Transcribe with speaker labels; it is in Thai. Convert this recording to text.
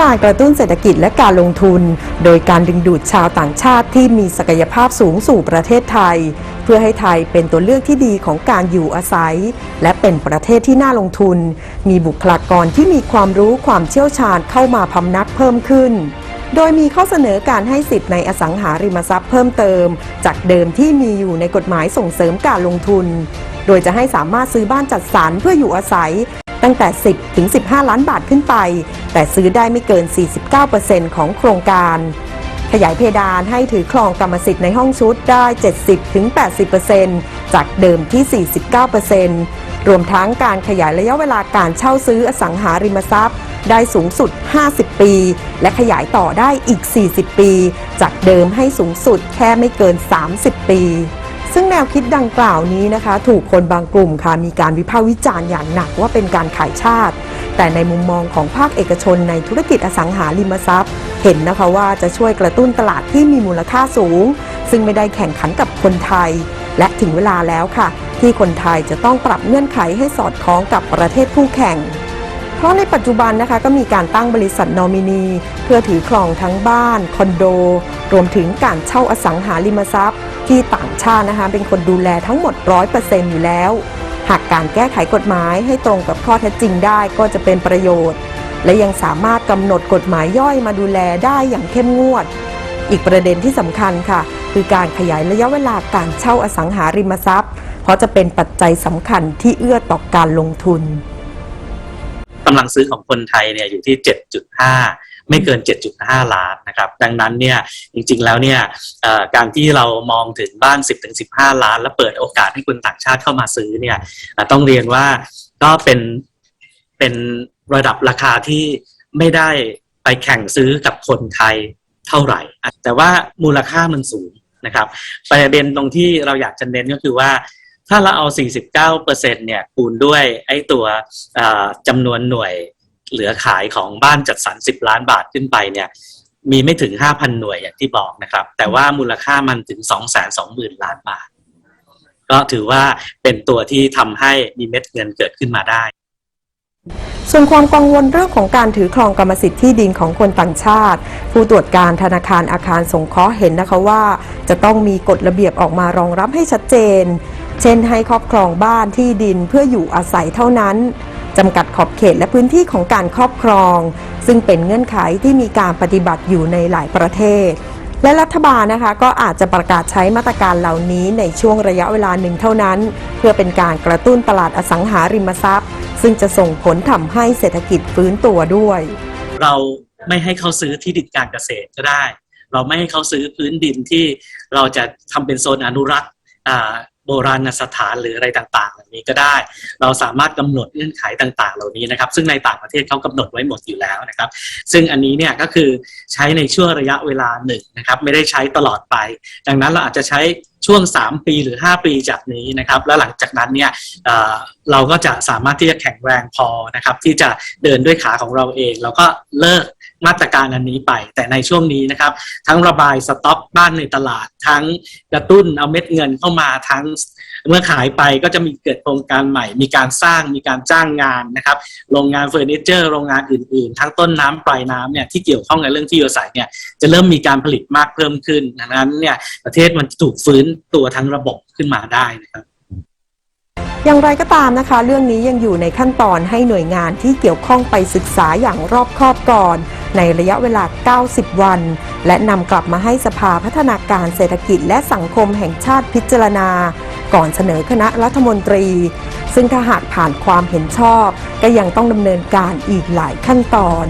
Speaker 1: การกระตุ้นเศรษฐกิจและการลงทุน โดยการดึงดูดชาวต่างชาติที่มีศักยภาพสูงสู่ประเทศไทย เพื่อให้ไทยเป็นตัวเลือกที่ดีของการอยู่อาศัย และเป็นประเทศที่น่าลงทุน มีบุคลากรที่มีความรู้ความเชี่ยวชาญเข้ามาพำนักเพิ่มขึ้น โดยมีข้อเสนอการให้สิทธิ์ในอสังหาริมทรัพย์เพิ่มเติม จากเดิมที่มีอยู่ในกฎหมายส่งเสริมการลงทุนโดยจะให้สามารถซื้อบ้านจัดสรรเพื่ออยู่อาศัย ตั้งแต่ 10 ถึง 15 ล้านบาทขึ้นไป แต่ซื้อได้ไม่เกิน 49%ของโครงการ ขยายเพดานให้ถือครองกรรมสิทธิ์ในห้องชุดได้ 70-80%จากเดิมที่ 49%รวมทั้งการขยายระยะเวลาการเช่าซื้ออสังหาริมทรัพย์ ได้สูงสุด 50 ปี และขยายต่อได้อีก 40 ปี จากเดิมให้สูงสุดแค่ไม่เกิน 30 ปี ซึ่งแนวคิดดังกล่าวนี้นะคะ ถูกคนบางกลุ่มค่ะมีการวิพากษ์วิจารณ์อย่างหนักว่าเป็นการขายชาติ แต่ในมุมมองของภาคเอกชนในธุรกิจอสังหาริมทรัพย์ เห็นนะคะว่าจะช่วยกระตุ้นตลาดที่มีมูลค่าสูง ซึ่งไม่ได้แข่งขันกับคนไทย และถึงเวลาแล้วค่ะ ที่คนไทยจะต้องปรับเงื่อนไขให้สอดคล้องกับประเทศคู่แข่ง เพราะในปัจจุบันนะคะก็มีการตั้งบริษัทนอมินี เพื่อถือครองทั้งบ้าน คอนโด รวมถึงการเช่าอสังหาริมทรัพย์ ที่ต่างชาตินะคะเป็นคนดูแลทั้งหมด 100%อยู่แล้ว หากการแก้ไขกฎหมายให้ตรงกับข้อเท็จจริงได้ก็จะเป็นประโยชน์ และยังสามารถกำหนดกฎหมายย่อยมาดูแลได้อย่างเข้มงวด อีกประเด็นที่สำคัญค่ะ คือการขยายระยะเวลาการเช่าอสังหาริมทรัพย์ เพราะจะเป็นปัจจัยสำคัญที่เอื้อต่อการลงทุน
Speaker 2: กำลังซื้อของคนไทยเนี่ยอยู่ที่ 7.5 ไม่เกิน 7.5 ล้านนะครับ ดังนั้นเนี่ยจริงๆแล้วเนี่ยการที่เรามองถึงบ้าน 10-15 ล้าน แล้วเปิดโอกาสให้คนต่างชาติเข้ามาซื้อเนี่ยต้องเรียนว่าก็เป็นเป็นระดับราคาที่ไม่ได้ไปแข่งซื้อกับคนไทยเท่าไหร่ แต่ว่ามูลค่ามันสูงนะครับ ประเด็นตรงที่เราอยากจะเน้นก็คือว่า ถ้าเราเอา 49%เนี่ยคูณด้วยไอ้ตัวจำนวนหน่วยเหลือขายของบ้านจัดสรร 10 ล้านบาทขึ้นไปเนี่ยมีไม่ถึง 5,000 หน่วยอย่างที่บอกนะครับ แต่ว่ามูลค่ามันถึง 220,000 ล้านบาท ก็ถือว่าเป็นตัวที่ทำให้มีเม็ดเงินเกิดขึ้นมาได้
Speaker 1: ส่วนความกังวลเรื่องของการถือครองกรรมสิทธิ์ที่ดินของคนต่างชาติ ผู้ตรวจการธนาคารอาคารสงเคราะห์เห็นนะคะว่า จะต้องมีกฎระเบียบออกมารองรับให้ชัดเจน เช่นให้ครอบครองบ้านที่ดินเพื่ออยู่อาศัยเท่านั้นจำกัดขอบเขตและพื้นที่ของการครอบครอง ซึ่งเป็นเงื่อนไขที่มีการปฏิบัติอยู่ในหลายประเทศ และรัฐบาลนะคะก็อาจจะประกาศใช้มาตรการเหล่านี้ในช่วงระยะเวลาหนึ่งเท่านั้น เพื่อเป็นการกระตุ้นตลาดอสังหาริมทรัพย์ ซึ่งจะส่งผลทำให้เศรษฐกิจฟื้นตัวด้วย
Speaker 2: เราไม่ให้เขาซื้อที่ดินการเกษตรก็ได้ เราไม่ให้เขาซื้อพื้นดินที่เราจะทำเป็นโซนอนุรักษ์อ่า ราณสถานหรืออะไรต่างๆเหล่านี้ก็ได้ เราสามารถกำหนดเงื่อนไขต่างๆ เหล่านี้นะครับ ซึ่งในต่างประเทศเขากำหนดไว้หมดอยู่แล้วนะครับ ซึ่งอันนี้เนี่ยก็คือใช้ในช่วงระยะเวลาหนึ่งนะครับ ไม่ได้ใช้ตลอดไป ดังนั้นเราอาจจะใช้ ช่วง 3 ปีหรือ 5 ปีจากนี้นะครับ แล้วหลังจากนั้นเนี่ยเเราก็จะสามารถที่จะแข็งแรงพอนะครับ ที่จะเดินด้วยขาของเราเองเราก็เลิกมาตรการอันนี้ไป แต่ในช่วงนี้นะครับ ทั้งระบายสต็อกบ้านในตลาด ทั้งกระตุ้นเอาเม็ดเงินเข้ามาทั้ง เมื่อขายไปก็จะมีเกิดโครงการใหม่ มีการสร้างมีการจ้างงานนะครับโรงงานเฟอร์นิเจอร์โรงงานอื่นๆ ทั้งต้นน้ำปลายน้ำเนี่ยที่เกี่ยวข้องกับเรื่องที่อยู่อาศัยเนี่ยจะเริ่มมีการผลิตมากเพิ่มขึ้นดังนั้นเนี่ยประเทศมันถูกฟื้นตัวทั้งระบบขึ้นมาได้นะครับ
Speaker 1: อย่างไรก็ตามนะคะ เรื่องนี้ยังอยู่ในขั้นตอนให้หน่วยงานที่เกี่ยวข้องไปศึกษาอย่างรอบคอบก่อน ในระยะเวลา 90 วัน และนำกลับมาให้สภาพัฒนาการเศรษฐกิจและสังคมแห่งชาติพิจารณา ก่อนเสนอคณะรัฐมนตรี ซึ่งถ้าหากผ่านความเห็นชอบ ก็ยังต้องดำเนินการอีกหลายขั้นตอน